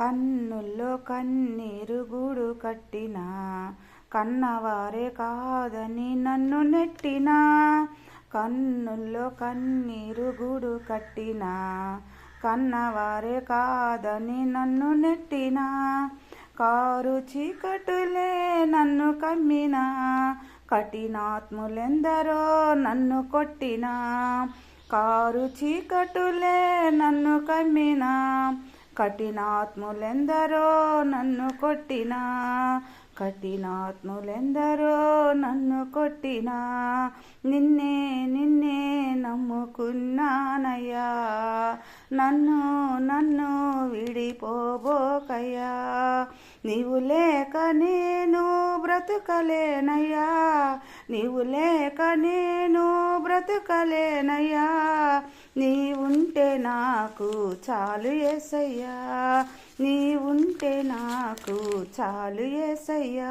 కన్నుల్లో కన్నీరు గూడు కట్టినా కన్నవారే కాదని నన్ను నెట్టినా కన్నుల్లో కన్నీరు గూడు కట్టినా కన్నవారే కాదని నన్ను నెట్టినా కారు చీకటులే నన్ను కమ్మినా కఠినాత్ములెందరో నన్ను కొట్టినా కారు చీకటులే నన్ను కమ్మినా కఠినాత్ములెందరో నన్ను కొట్టినా. కఠినాత్ములెందరో నన్ను కొట్టినా. నిన్నే నిన్నే నమ్ముకున్నానయ్యా. నన్ను నన్ను విడిపోబోకయ్యా. నీవు లేక నేను బ్రతుకలేనయ్యా. నీవు లేక నేను క్రతుకలేనయ్యా నీ ఉంటే నాకు చాలు ఏసయ్యా. నీ ఉంటే నాకు చాలు ఏసయ్యా.